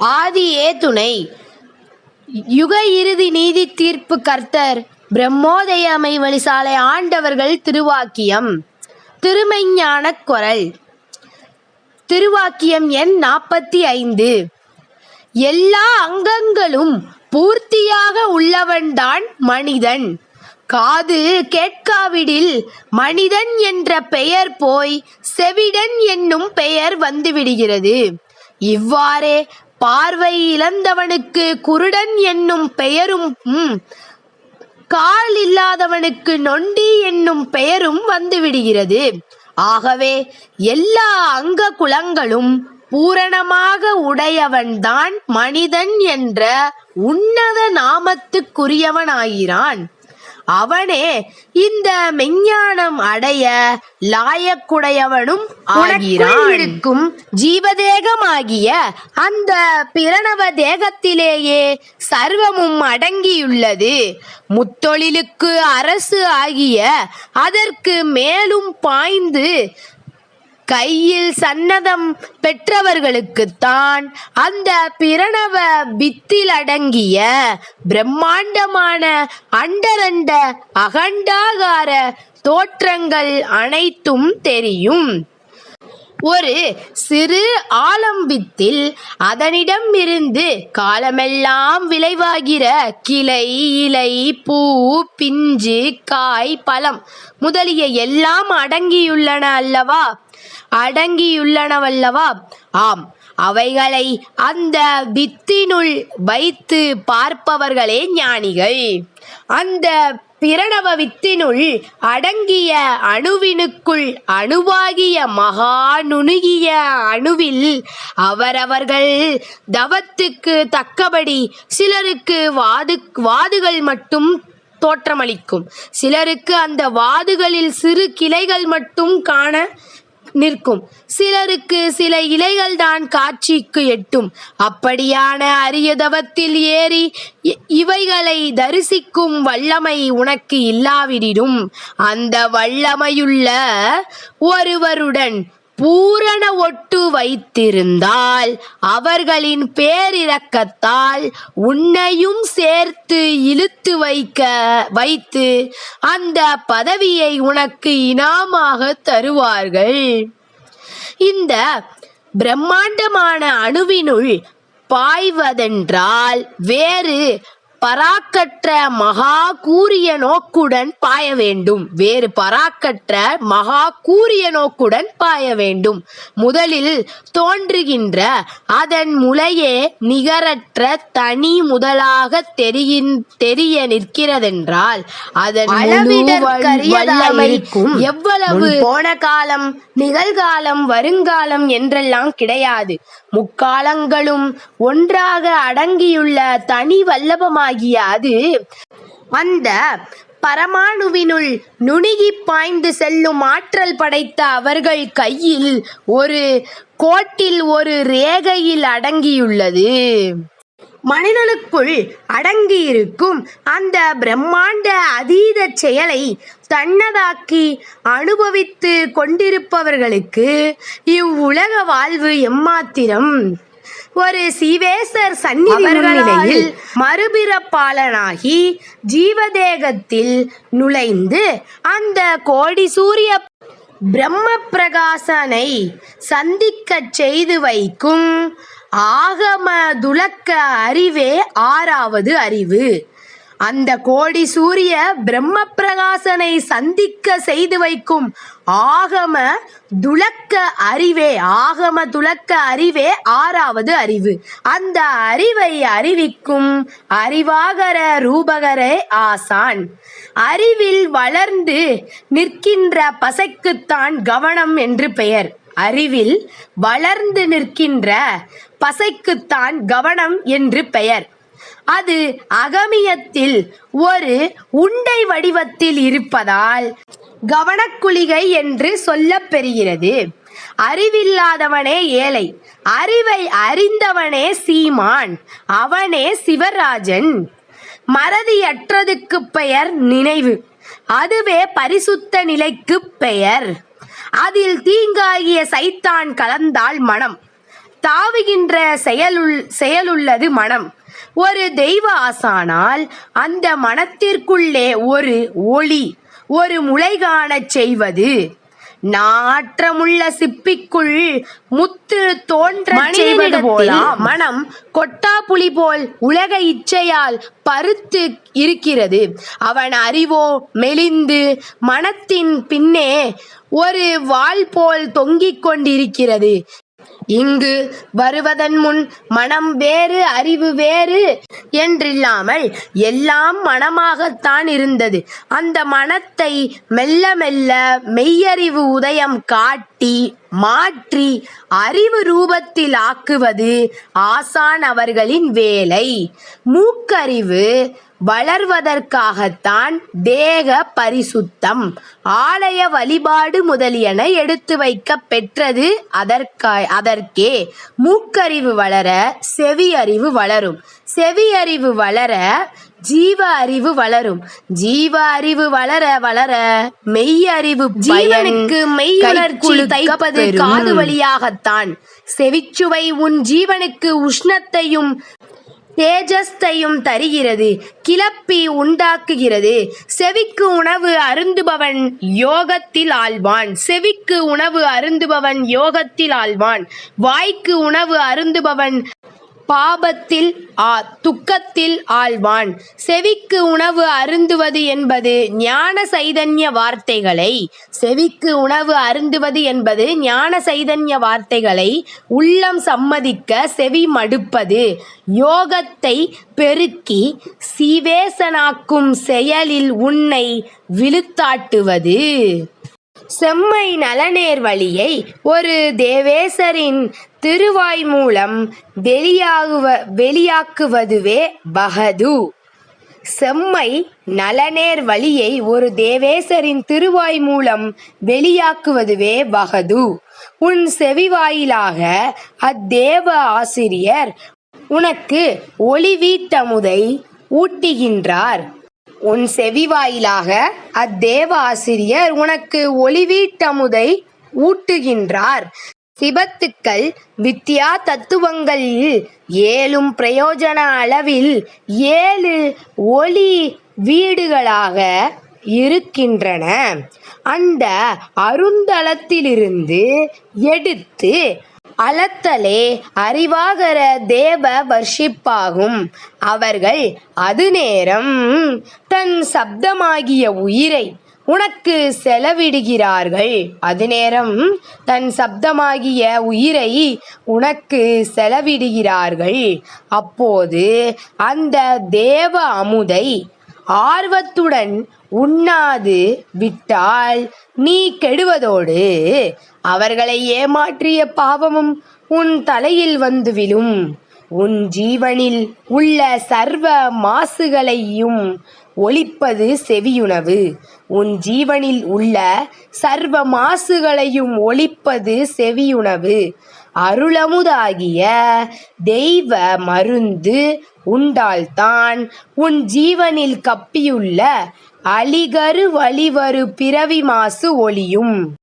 ஆதியே துணை யுக இறுதி நீதி தீர்ப்பு கர்த்தர் பிரம்மோதய அமை வழிசாலை ஆண்டவர்கள் திருவாக்கியம் திருமைஞான குரல். திருவாக்கியம் எண் நாற்பத்தி ஐந்து. எல்லா அங்கங்களும் பூர்த்தியாக உள்ளவன்தான் மனிதன். காது கேட்காவிடில் மனிதன் என்ற பெயர் போய் செவிடன் என்னும் பெயர் வந்துவிடுகிறது இவ்வாறே பார்வை இழந்தவனுக்கு குருடன் என்னும் பெயரும் ம், கால் இல்லாதவனுக்கு நொண்டி என்னும் பெயரும் வந்துவிடுகிறது. ஆகவே எல்லா அங்க குலங்களும் பூரணமாக உடையவன்தான் மனிதன் என்ற உன்னத நாமத்துக்குரியவனாகிறான் அவனே இந்த மெஞ்ஞானம் அடைய லாயக்குடையவனும் ஆகிறான். இருக்கும் ஜீவதேகமாகிய அந்த பிரணவ தேகத்திலேயே சர்வமும் அடங்கியுள்ளது. முத்தொழிலுக்கு அரசு ஆகிய அதற்கு மேலும் பாய்ந்து கையில் சன்னதம் பெற்றவர்களுக்குத்தான் அந்த பிரணவ வித்தில் அடங்கிய பிரம்மாண்டமான அண்டரண்ட அகண்டாகார தோற்றங்கள் அனைத்தும் தெரியும். ஒரு சிறு ஆலம்பித்தில் அதனிடம் இருந்து காலமெல்லாம் விளைவாகிற கிளை இலை பூ பிஞ்சு காய் பழம் முதலிய எல்லாம் அடங்கியுள்ளன அல்லவா? அடங்கியுள்ளனவல்லவா? ஆம். அவைகளை அந்த வித்தினுள் வைத்து பார்ப்பவர்களே ஞானிகள். அந்த பிரணவ வித்தினுள் அடங்கிய அணுவினுக்குள் அணுவாகிய மகா நுணுகிய அணுவில் அவரவர்கள் தவத்துக்கு தக்கபடி சிலருக்கு வாது வாதுகள் மட்டும் தோற்றமளிக்கும். சிலருக்கு அந்த வாதுகளில் சிறு கிளைகள் மட்டும் காண நிற்கும். சிலருக்கு சில இலைகள் தான் காட்சிக்கு எட்டும். அப்படியான அரியதவத்தில் ஏறி இ- இவைகளை தரிசிக்கும் வல்லமை உனக்கு இல்லாவிடினும் அந்த வல்லமையுள்ள ஒருவருடன் பூரண ஒட்டு வைத்திருந்தால் அவர்களின் பேரிரக்கத்தால் உன்னையும் சேர்த்து இழுத்து வைக்க வைத்து அந்த பதவியை உனக்கு இனாமாக தருவார்கள். இந்த பிரம்மாண்டமான அணுவினுள் பாய்வதென்றால் வேறு பராக்கற்ற மகா கூரிய நோக்குடன் பாய வேண்டும். வேறு பராக்கற்ற மகா கூரிய நோக்குடன் பாய வேண்டும். முதலில் தோன்றுகின்ற அதன் முளையே நிகரற்ற தனி முதலாக தெரியின் தெரிய நிற்கிறதென்றால் அதன் அளவிடற்கரியதாயிருக்கும் எவ்வளவு போன காலம் நிகழ்காலம் வருங்காலம் என்றெல்லாம் கிடையாது. முக்காலங்களும் ஒன்றாக அடங்கியுள்ள தனி ஆகிய அது அந்த பரமாணுவினுள் நுணுகி பாய்ந்து செல்லும் ஆற்றல் படைத்த அவர்கள் கையில் ஒரு கோட்டில் ஒரு ரேகையில் அடங்கியுள்ளது. மனிதனுக்குள் அடங்கியிருக்கும் அந்த பிரம்மாண்ட அதீத செயலை தன்னதாக்கி அனுபவித்து கொண்டிருப்பவர்களுக்கு இவ்வுலக வாழ்வு எம்மாத்திரம்? ஒரு சீவேசர் சந்நிதி முன்னிலையில் மறுபிறப்பாளனாகி ஜீவதேகத்தில் நுழைந்து அந்த கோடி சூரிய பிரம்ம பிரகாசனை சந்திக்கச் செய்து வைக்கும் ஆகம துலக்க அறிவே ஆறாவது அறிவு. அந்த கோடி சூரிய பிரம்ம பிரகாசனை சந்திக்க செய்து வைக்கும் ஆகம துலக்க அறிவே ஆகம துலக்க அறிவே ஆறாவது அறிவு. அந்த அறிவை அறிவிக்கும் அறிவாகர ரூபகரே ஆசான். அறிவில் வளர்ந்து நிற்கின்ற பசைக்குத்தான் கவனம் என்று பெயர். அறிவில் வளர்ந்து நிற்கின்ற பசைக்குத்தான் கவனம் என்று பெயர். அது அகமியத்தில் ஒரு உண்டை வடிவத்தில் இருப்பதால் கவனக்குளிகை என்று சொல்லப்பெறுகிறது. அறிவில்லாதவனே ஏழை அறிவை அறிந்தவனே சீமான் அவனே சிவராஜன். மறதியற்றதுக்கு பெயர் நினைவு அதுவே பரிசுத்த நிலைக்கு பெயர். அதில் தீங்காகிய சைத்தான் கலந்தால் மனம் தாவுகின்ற செயலுள் செயலுள்ளது மனம். ஒரு தெய்வ ஆசானால் அந்த மனத்திற்குள்ளே ஒரு ஒளி ஒரு முளை காணச் செய்வது. நாற்றமுள்ள சிப்பிக்குள் முத்து தோன்ற செய்வது போலாம் மனம் கொட்டாப்புளி போல் உலக இச்சையால் பருத்து இருக்கிறது. அவன் அறிவோ மெலிந்து மனத்தின் பின்னே ஒரு வாள் போல் தொங்கிக் கொண்டிருக்கிறது. இங்கு வருவதன் முன் மனம் வேறு அறிவு வேறு என்றில்லாமல் எல்லாம் மனமாகத்தான் இருந்தது. அந்த மனத்தை மெல்ல மெல்ல மெய்யறிவு உதயம் காட்டி மாற்றி அறிவு ரூபத்தில் ஆக்குவது ஆசான் அவர்களின் வேலை. மூக்கறிவு வளர்வதற்காகத்தான் தேக பரிசுத்தம் ஆலய வழிபாடு முதலியன எடுத்து வைக்க பெற்றது அதற்காய் அதற்கே. மூக்கறிவு வளர செவி அறிவு வளரும். செவி அறிவு வளர ஜீவ அறிவு வளரும். ஜீவ அறிவு வளர வளர மெய் அறிவு ஜீவனுக்கு மெய் உணர்ச்சி தைப்பது காது வழியாகத்தான் செவிச்சுவை உன் ஜீவனுக்கு உஷ்ணத்தையும் தேஜஸ்தையும் தருகிறது. கிளப்பி உண்டாக்குகிறது. செவிக்கு உணவு அருந்துபவன் யோகத்தில் ஆழ்வான். செவிக்கு உணவு அருந்துபவன் யோகத்தில் ஆழ்வான். வாய்க்கு உணவு அருந்துபவன் பாபத்தில் ஆ துக்கத்தில் ஆழ்வான். செவிக்கு உணவு அருந்துவது என்பது ஞான சைதன்ய வார்த்தைகளை செவிக்கு உணவு அருந்துவது என்பது ஞான சைதன்ய வார்த்தைகளை உள்ளம் சம்மதிக்க செவி மடுப்பது யோகத்தை பெருக்கி சீவேசனாக்கும் செயலில் உன்னை விழுத்தாட்டுவது. செம்மை நலநேர் வழியை ஒரு தேவேசரின் திருவாய் மூலம் வெளியாகுவ வெளியாக்குவதுவே பகது. செம்மை நலநேர் வழியை ஒரு தேவேசரின் திருவாய் மூலம் வெளியாக்குவதுவே பகது. உன் செவிவாயிலாக அத்தேவ ஆசிரியர் உனக்கு ஒளி வீட்டமுதை ஊட்டுகின்றார். உன் செவி வாயிலாக அத்தேவ ஆசிரியர் உனக்கு ஒளிவீட்டமுதை ஊட்டுகின்றார். சிபத்துக்கள் வித்யா தத்துவங்களில் ஏழும் பிரயோஜன அளவில் ஏழு ஒளி வீடுகளாக இருக்கின்றன. அந்த அருந்தளத்திலிருந்து எடுத்து அளத்தலே அறிவாகர தேவ வர்ஷிப்பாகும். அவர்கள் அது நேரம் தன் சப்தமாகிய உயிரை உனக்கு செலவிடுகிறார்கள். அது நேரம் தன் சப்தமாகிய உயிரை உனக்கு செலவிடுகிறார்கள். அப்போது அந்த தேவ அமுதை ஆர்வத்துடன் உண்ணாது விட்டால் நீ கெடுவதோடு. அவர்களை ஏமாற்றிய பாவமும் உன் தலையில் வந்து விழும். உன் ஜீவனில் உள்ள சர்வ மாசுகளையும் ஒழிப்பது செவியுணவு. உன் ஜீவனில் உள்ள சர்வ மாசுகளையும் ஒழிப்பது செவியுணவு. அருளமுதாகிய தெய்வ மருந்து உண்டால்தான் உன் ஜீவனில் கப்பியுள்ள அழிகரு வழிவரு பிறவி மாசு ஒளியும்.